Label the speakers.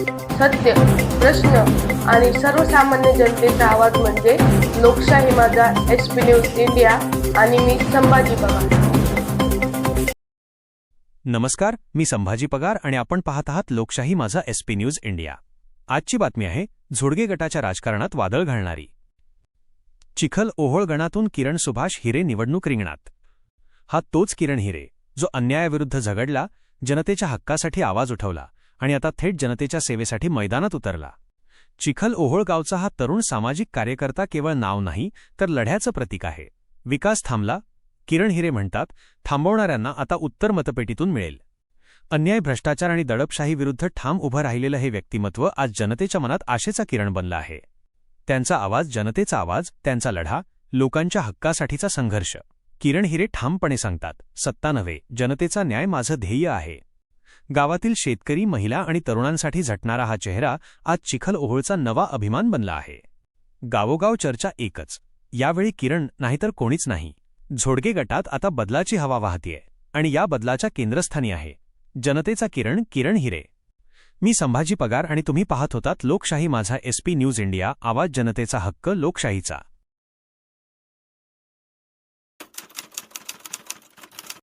Speaker 1: सत्य प्रश्न आणि सर्वसामान्य जनतेचा आवाज म्हणजे लोकशाही माझा एस पी न्यूज इंडिया आणि मी संभाजी पवार.
Speaker 2: नमस्कार मी संभाजी पगार आणि आपण पाहत आहात लोकशाही माझा एसपी न्यूज इंडिया आजची बातमी आहे झोडगे गटाच्या राजकारणात वादळ घालणारी. चिखल ओहोळ गणातून किरण सुभाष हिरे निवडणूक रिंगणात. हा तोच किरण हिरे जो अन्यायाविरुद्ध झगडला जनतेच्या हक्कासाठी आवाज उठवला आणि आता थेट जनतेच्या सेवेसाठी मैदानात उतरला. चिखल ओहोळगावचा हा तरुण सामाजिक कार्यकर्ता केवळ नाव नाही तर लढ्याचं प्रतीक आहे. विकास थांबला. किरण हिरे म्हणतात थांबवणाऱ्यांना आता उत्तर मतपेटीतून मिळेल. अन्याय भ्रष्टाचार आणि दडपशाहीविरुद्ध ठाम उभं राहिलेलं हे व्यक्तिमत्व आज जनतेच्या मनात आशेचा किरण बनलं आहे. त्यांचा आवाज जनतेचा आवाज त्यांचा लढा लोकांच्या हक्कासाठीचा संघर्ष. किरण हिरे ठामपणे सांगतात सत्ता नव्हे जनतेचा न्याय माझं ध्येय आहे. गावातील शेतकरी महिला आणि तरुणांसाठी झटणारा हा चेहरा आज चिखल ओहोळचा नवा अभिमान बनला आहे. गावोगाव चर्चा एकच. यावेळी किरण नाहीतर कोणीच नाही. झोडगे गटात आता बदलाची हवा वाहतीये आणि या बदलाच्या केंद्रस्थानी आहे. जनतेचा किरण किरण हिरे. मी संभाजी पगार आणि तुम्ही पाहत होतात लोकशाही माझा एसपी न्यूज इंडिया आवाज जनतेचा हक्क लोकशाहीचा.